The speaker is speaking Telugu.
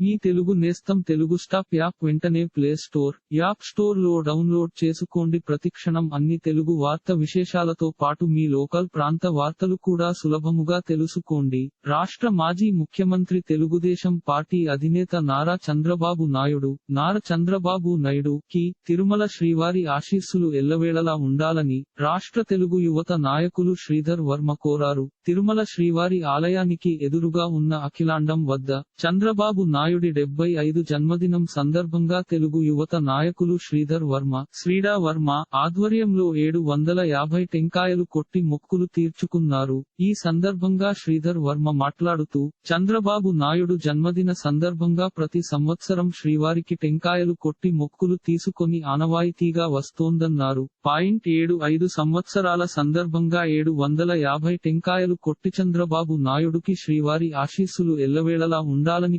మీ తెలుగు నేస్తం తెలుగు స్టాప్ యాప్ వెంటనే ప్లే స్టోర్ యాప్ స్టోర్లో డౌన్లోడ్ చేసుకోండి. ప్రతిక్షణం అన్ని తెలుగు వార్త విశేషాలతో పాటు మీ లోకల్ ప్రాంత వార్తలు కూడా సులభముగా తెలుసుకోండి. రాష్ట్ర మాజీ ముఖ్యమంత్రి తెలుగుదేశం పార్టీ అధినేత నారా చంద్రబాబు నాయుడు నారా చంద్రబాబు నాయుడు కి తిరుమల శ్రీవారి ఆశీస్సులు ఎల్లవేళలా ఉండాలని రాష్ట్ర తెలుగు యువత నాయకులు శ్రీధర్ వర్మ కోరారు. తిరుమల శ్రీవారి ఆలయానికి ఎదురుగా ఉన్న అఖిలాండం వద్ద చంద్రబాబు నాయుడు డెబ్బై ఐదు జన్మదినం సందర్భంగా తెలుగు యువత నాయకులు శ్రీధర్ వర్మ శ్రీడా వర్మ ఆధ్వర్యంలో ఏడు వందల యాభై టెంకాయలు కొట్టి మొక్కులు తీర్చుకున్నారు. ఈ సందర్భంగా శ్రీధర్ వర్మ మాట్లాడుతూ చంద్రబాబు నాయుడు జన్మదిన సందర్భంగా ప్రతి సంవత్సరం శ్రీవారికి టెంకాయలు కొట్టి మొక్కులు తీసుకొని ఆనవాయితీగా వస్తోందన్నారు. పాయింట్ ఏడు ఐదు సంవత్సరాల సందర్భంగా ఏడు వందల యాభై టెంకాయలు కొట్టి చంద్రబాబు నాయుడుకి శ్రీవారి ఆశీస్సులు ఎల్లవేళలా ఉండాలని